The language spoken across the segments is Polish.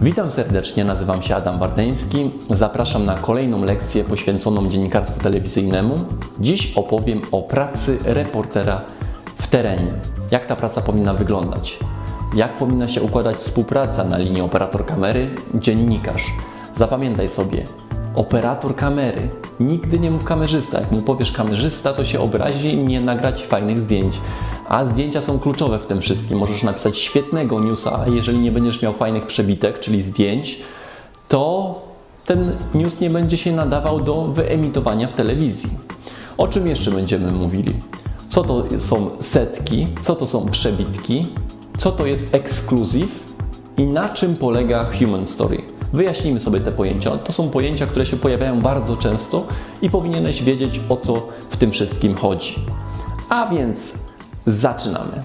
Witam serdecznie, nazywam się Adam Wardeński. Zapraszam na kolejną lekcję poświęconą dziennikarstwu telewizyjnemu. Dziś opowiem o pracy reportera w terenie. Jak ta praca powinna wyglądać? Jak powinna się układać współpraca na linii operator kamery, dziennikarz? Zapamiętaj sobie, operator kamery. Nigdy nie mów kamerzysta. Jak mu powiesz kamerzysta, to się obrazi i nie nagrać fajnych zdjęć. A zdjęcia są kluczowe w tym wszystkim. Możesz napisać świetnego newsa, a jeżeli nie będziesz miał fajnych przebitek, czyli zdjęć, to ten news nie będzie się nadawał do wyemitowania w telewizji. O czym jeszcze będziemy mówili? Co to są setki, co to są przebitki, co to jest ekskluzyw i na czym polega human story. Wyjaśnijmy sobie te pojęcia. To są pojęcia, które się pojawiają bardzo często i powinieneś wiedzieć, o co w tym wszystkim chodzi. A więc zaczynamy.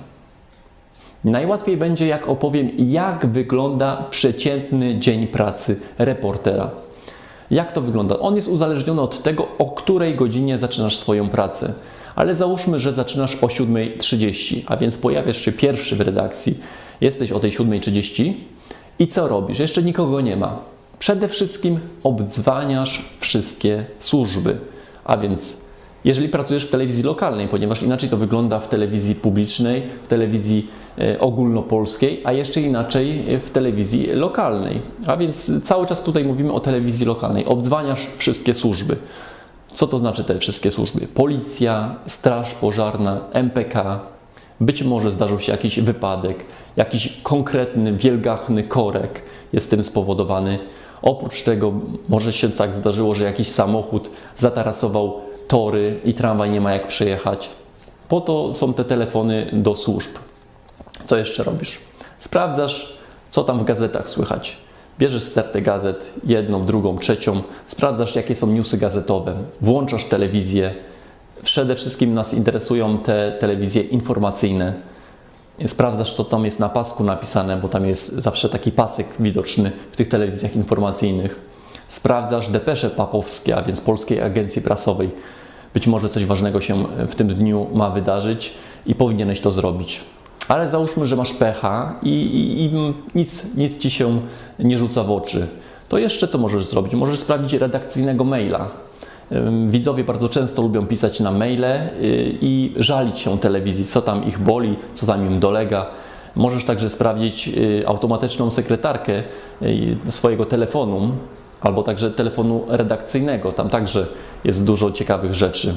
Najłatwiej będzie, jak opowiem, jak wygląda przeciętny dzień pracy reportera. Jak to wygląda? On jest uzależniony od tego, o której godzinie zaczynasz swoją pracę. Ale załóżmy, że zaczynasz o 7.30, a więc pojawiasz się pierwszy w redakcji, jesteś o tej 7.30 i co robisz? Jeszcze nikogo nie ma. Przede wszystkim obdzwaniasz wszystkie służby, a więc jeżeli pracujesz w telewizji lokalnej, ponieważ inaczej to wygląda w telewizji publicznej, w telewizji e, ogólnopolskiej, a jeszcze inaczej w telewizji lokalnej. A więc cały czas tutaj mówimy o telewizji lokalnej. Obdzwaniasz wszystkie służby. Co to znaczy te wszystkie służby? Policja, Straż Pożarna, MPK. Być może zdarzył się jakiś wypadek, jakiś konkretny, wielgachny korek jest tym spowodowany. Oprócz tego może się tak zdarzyło, że jakiś samochód zatarasował tory i tramwaj nie ma jak przejechać. Po to są te telefony do służb. Co jeszcze robisz? Sprawdzasz, co tam w gazetach słychać. Bierzesz stertę gazet, jedną, drugą, trzecią, sprawdzasz, jakie są newsy gazetowe, włączasz telewizję. Przede wszystkim nas interesują te telewizje informacyjne. Sprawdzasz, co tam jest na pasku napisane, bo tam jest zawsze taki pasek widoczny w tych telewizjach informacyjnych. Sprawdzasz depesze papowskie, a więc Polskiej Agencji Prasowej. Być może coś ważnego się w tym dniu ma wydarzyć i powinieneś to zrobić. Ale załóżmy, że masz pecha i, i, i nic, nic ci się nie rzuca w oczy. To jeszcze co możesz zrobić? Możesz sprawdzić redakcyjnego maila. Widzowie bardzo często lubią pisać na maile y, i żalić się telewizji, co tam ich boli, co tam im dolega. Możesz także sprawdzić y, automatyczną sekretarkę y, swojego telefonu, albo także telefonu redakcyjnego. Tam także jest dużo ciekawych rzeczy.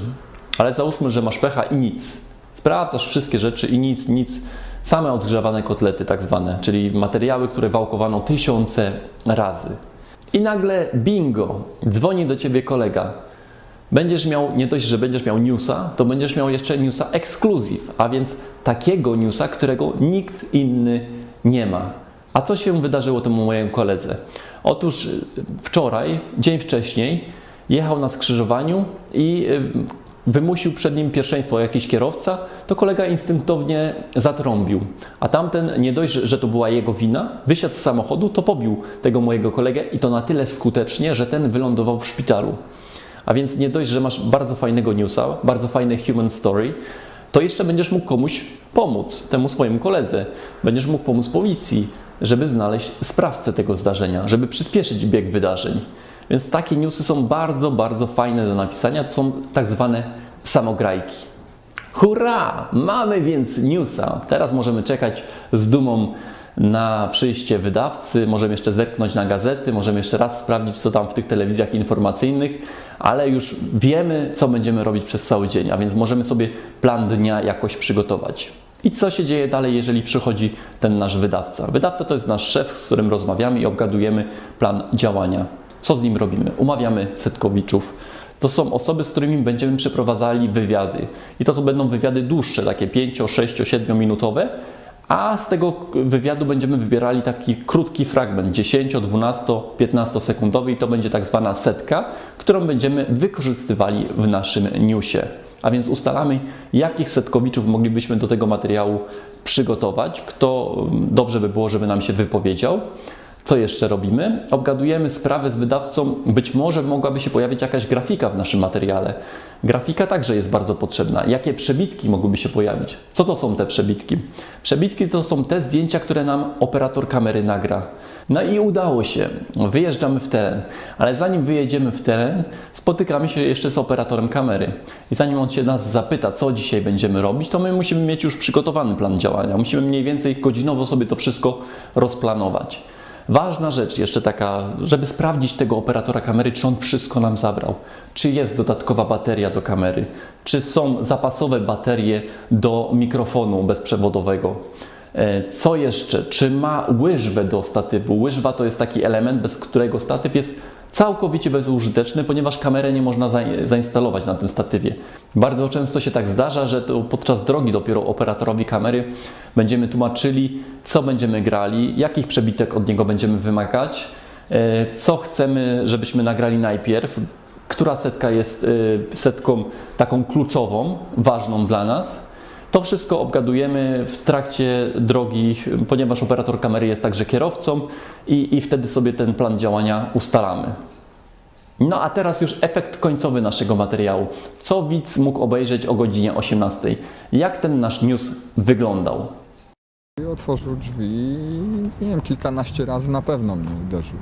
Ale załóżmy, że masz pecha i nic. Sprawdzasz wszystkie rzeczy i nic, nic. Same odgrzewane kotlety, tak zwane, czyli materiały, które wałkowano tysiące razy. I nagle bingo, dzwoni do ciebie kolega. Będziesz miał, nie dość, że będziesz miał newsa, to będziesz miał jeszcze newsa ekskluzyw, a więc takiego newsa, którego nikt inny nie ma. A co się wydarzyło temu mojemu koledze? Otóż y, wczoraj, dzień wcześniej, jechał na skrzyżowaniu i y, wymusił przed nim pierwszeństwo jakiś kierowca, to kolega instynktownie zatrąbił. A tamten, nie dość, że to była jego wina, wysiadł z samochodu, to pobił tego mojego kolegę i to na tyle skutecznie, że ten wylądował w szpitalu. A więc nie dość, że masz bardzo fajnego newsa, bardzo fajny human story, to jeszcze będziesz mógł komuś pomóc, temu swojemu koledze. Będziesz mógł pomóc policji, żeby znaleźć sprawcę tego zdarzenia, żeby przyspieszyć bieg wydarzeń. Więc takie newsy są bardzo, bardzo fajne do napisania. To są tak zwane samograjki. Hurra! Mamy więc newsa. Teraz możemy czekać z dumą na przyjście wydawcy, możemy jeszcze zerknąć na gazety, możemy jeszcze raz sprawdzić, co tam w tych telewizjach informacyjnych, ale już wiemy, co będziemy robić przez cały dzień, a więc możemy sobie plan dnia jakoś przygotować. I co się dzieje dalej, jeżeli przychodzi ten nasz wydawca? Wydawca to jest nasz szef, z którym rozmawiamy i obgadujemy plan działania. Co z nim robimy? Umawiamy setkowiczów. To są osoby, z którymi będziemy przeprowadzali wywiady. I to są będą wywiady dłuższe, takie 5, 6, 7 minutowe, a z tego wywiadu będziemy wybierali taki krótki fragment 10, 12, 15 sekundowy i to będzie tak zwana setka, którą będziemy wykorzystywali w naszym newsie. A więc ustalamy, jakich setkowiczów moglibyśmy do tego materiału przygotować, kto dobrze by było, żeby nam się wypowiedział. Co jeszcze robimy? Obgadujemy sprawę z wydawcą. Być może mogłaby się pojawić jakaś grafika w naszym materiale. Grafika także jest bardzo potrzebna. Jakie przebitki mogłyby się pojawić? Co to są te przebitki? Przebitki to są te zdjęcia, które nam operator kamery nagra. No i udało się. Wyjeżdżamy w teren, ale zanim wyjedziemy w teren, spotykamy się jeszcze z operatorem kamery. I zanim on się nas zapyta, co dzisiaj będziemy robić, to my musimy mieć już przygotowany plan działania. Musimy mniej więcej godzinowo sobie to wszystko rozplanować. Ważna rzecz jeszcze taka, żeby sprawdzić tego operatora kamery, czy on wszystko nam zabrał. Czy jest dodatkowa bateria do kamery, czy są zapasowe baterie do mikrofonu bezprzewodowego. E, Co jeszcze? Czy ma łyżwę do statywu? Łyżwa to jest taki element, bez którego statyw jest całkowicie bezużyteczny, ponieważ kamerę nie można zain- zainstalować na tym statywie. Bardzo często się tak zdarza, że to podczas drogi dopiero operatorowi kamery będziemy tłumaczyli, co będziemy grali, jakich przebitek od niego będziemy wymagać, e, co chcemy, żebyśmy nagrali najpierw, która setka jest e, setką taką kluczową, ważną dla nas. To wszystko obgadujemy w trakcie drogi, ponieważ operator kamery jest także kierowcą i, i wtedy sobie ten plan działania ustalamy. No a teraz już efekt końcowy naszego materiału. Co widz mógł obejrzeć o godzinie 18? Jak ten nasz news wyglądał? I otworzył drzwi i nie wiem, kilkanaście razy na pewno mnie uderzył.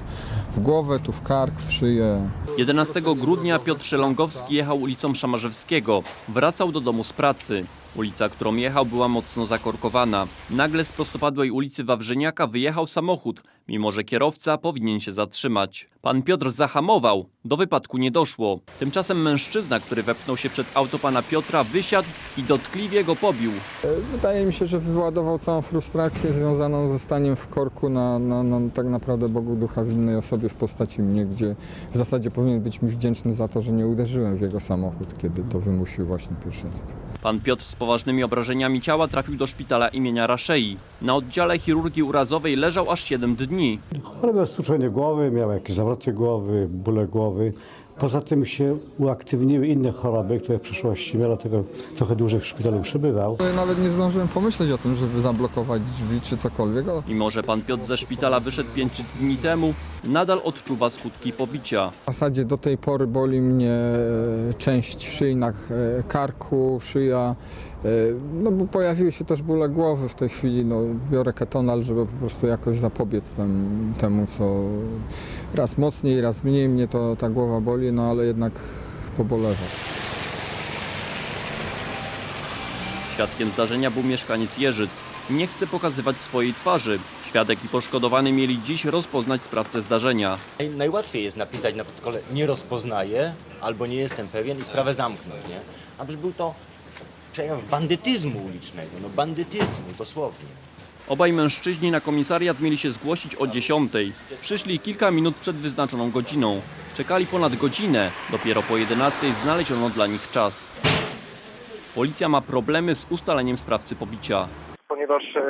W głowę, tu w kark, w szyję. 11 grudnia Piotr Szelongowski jechał ulicą Szamarzewskiego. Wracał do domu z pracy. Ulica, którą jechał, była mocno zakorkowana. Nagle z prostopadłej ulicy Wawrzyniaka wyjechał samochód, mimo że kierowca powinien się zatrzymać. Pan Piotr zahamował. Do wypadku nie doszło. Tymczasem mężczyzna, który wepchnął się przed auto pana Piotra, wysiadł i dotkliwie go pobił. Wydaje mi się, że wyładował całą frustrację związaną ze staniem w korku na, na, na tak naprawdę Bogu ducha winnej osobie w postaci mnie, gdzie w zasadzie powinien być mi wdzięczny za to, że nie uderzyłem w jego samochód, kiedy to wymusił właśnie pierwszeństwo. Pan Piotr z poważnymi obrażeniami ciała trafił do szpitala imienia Raszei. Na oddziale chirurgii urazowej leżał aż 7 dni. Ale miał stuczenie głowy, miał jakieś zawroty głowy, bóle głowy. Poza tym się uaktywniły inne choroby, które w przeszłości miał, dlatego trochę dłużej w szpitalu przebywał. Ja Nawet nie zdążyłem pomyśleć o tym, żeby zablokować drzwi czy cokolwiek. Mimo, że pan Piotr ze szpitala wyszedł 5 dni temu, nadal odczuwa skutki pobicia. W zasadzie do tej pory boli mnie e, część szyjna e, karku, szyja, e, no bo pojawiły się też bóle głowy w tej chwili, no biorę ketonal, żeby po prostu jakoś zapobiec tem, temu, co raz mocniej, raz mniej mnie to ta głowa boli, no ale jednak pobolewa. Świadkiem zdarzenia był mieszkaniec Jeżyc. Nie chce pokazywać swojej twarzy. Świadek i poszkodowany mieli dziś rozpoznać sprawcę zdarzenia. Naj- Najłatwiej jest napisać na protokole nie rozpoznaję albo nie jestem pewien i sprawę zamknąć, nie? A był to przejaw bandytyzmu ulicznego, no bandytyzmu dosłownie. Obaj mężczyźni na komisariat mieli się zgłosić o 10. Przyszli kilka minut przed wyznaczoną godziną. Czekali ponad godzinę. Dopiero po 11 znaleziono dla nich czas. Policja ma problemy z ustaleniem sprawcy pobicia. ponieważ e,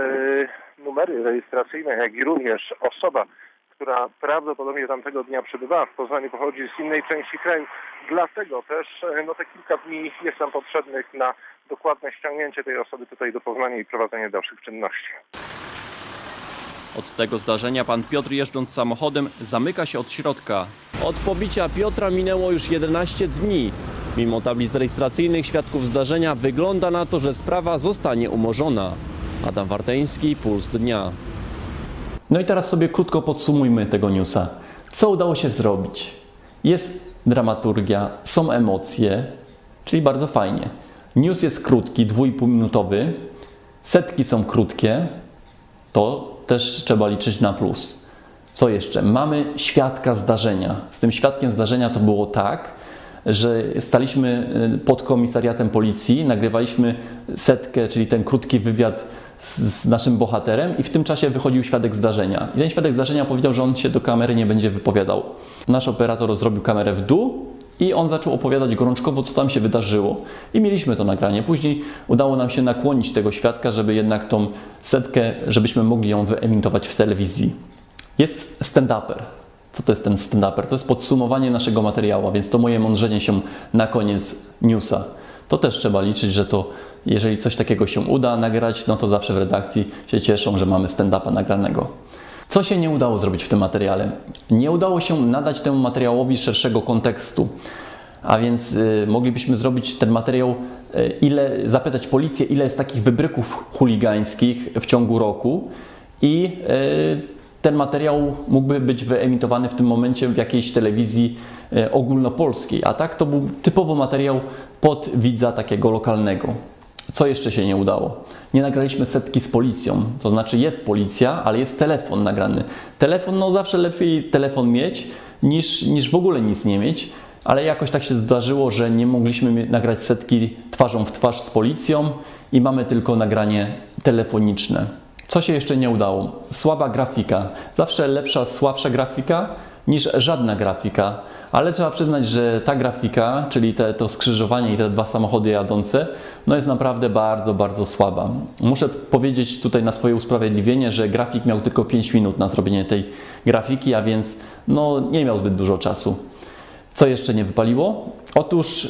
numery rejestracyjne, jak i również osoba, która prawdopodobnie tamtego dnia przebywała w Poznaniu, pochodzi z innej części kraju. Dlatego też e, no, te kilka dni jest nam potrzebnych na dokładne ściągnięcie tej osoby tutaj do Poznania i prowadzenie dalszych czynności. Od tego zdarzenia pan Piotr jeżdżąc samochodem zamyka się od środka. Od pobicia Piotra minęło już 11 dni. Mimo tablic rejestracyjnych świadków zdarzenia wygląda na to, że sprawa zostanie umorzona. Adam Warteński, Puls Dnia. No i teraz sobie krótko podsumujmy tego newsa. Co udało się zrobić? Jest dramaturgia, są emocje, czyli bardzo fajnie. News jest krótki, dwójpół minutowy, setki są krótkie, to też trzeba liczyć na plus. Co jeszcze? Mamy świadka zdarzenia. Z tym świadkiem zdarzenia to było tak, że staliśmy y, pod komisariatem policji, nagrywaliśmy setkę, czyli ten krótki wywiad z, naszym bohaterem i w tym czasie wychodził świadek zdarzenia. I ten świadek zdarzenia powiedział, że on się do kamery nie będzie wypowiadał. Nasz operator zrobił kamerę w dół i on zaczął opowiadać gorączkowo, co tam się wydarzyło. I mieliśmy to nagranie. Później udało nam się nakłonić tego świadka, żeby jednak tą setkę, żebyśmy mogli ją wyemitować w telewizji. Jest stand-upper. Co to jest ten stand-upper? To jest podsumowanie naszego materiału, a więc to moje mądrzenie się na koniec newsa. To też trzeba liczyć, że to jeżeli coś takiego się uda nagrać, no to zawsze w redakcji się cieszą, że mamy stand-upa nagranego. Co się nie udało zrobić w tym materiale? Nie udało się nadać temu materiałowi szerszego kontekstu. A więc y, moglibyśmy zrobić ten materiał, y, ile, zapytać policję, ile jest takich wybryków chuligańskich w ciągu roku i y, ten materiał mógłby być wyemitowany w tym momencie w jakiejś telewizji y, ogólnopolskiej, a tak to był typowo materiał pod widza takiego lokalnego. Co jeszcze się nie udało? Nie nagraliśmy setki z policją, to znaczy jest policja, ale jest telefon nagrany. Telefon, no zawsze lepiej telefon mieć niż, niż w ogóle nic nie mieć, ale jakoś tak się zdarzyło, że nie mogliśmy nagrać setki twarzą w twarz z policją i mamy tylko nagranie telefoniczne. Co się jeszcze nie udało? Słaba grafika. Zawsze lepsza, słabsza grafika niż żadna grafika. Ale trzeba przyznać, że ta grafika, czyli te, to skrzyżowanie i te dwa samochody jadące, no jest naprawdę bardzo, bardzo słaba. Muszę powiedzieć tutaj na swoje usprawiedliwienie, że grafik miał tylko 5 minut na zrobienie tej grafiki, a więc no, nie miał zbyt dużo czasu. Co jeszcze nie wypaliło? Otóż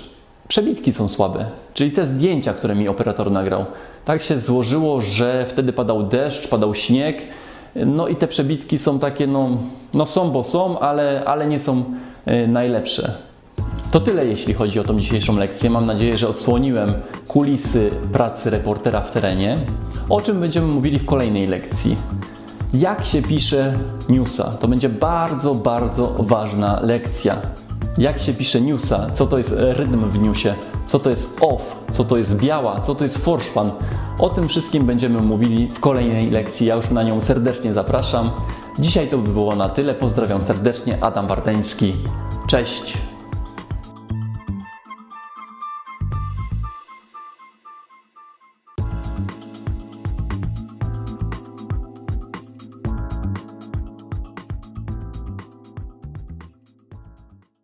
przebitki są słabe, czyli te zdjęcia, które mi operator nagrał. Tak się złożyło, że wtedy padał deszcz, padał śnieg, no i te przebitki są takie, no, no są, bo są, ale, ale nie są e, najlepsze. To tyle, jeśli chodzi o tą dzisiejszą lekcję. Mam nadzieję, że odsłoniłem kulisy pracy reportera w terenie, o czym będziemy mówili w kolejnej lekcji. Jak się pisze newsa? To będzie bardzo, bardzo ważna lekcja. Jak się pisze newsa? Co to jest rytm w newsie? Co to jest off? Co to jest biała? Co to jest forszpan? O tym wszystkim będziemy mówili w kolejnej lekcji. Ja już na nią serdecznie zapraszam. Dzisiaj to by było na tyle. Pozdrawiam serdecznie. Adam Warteński. Cześć!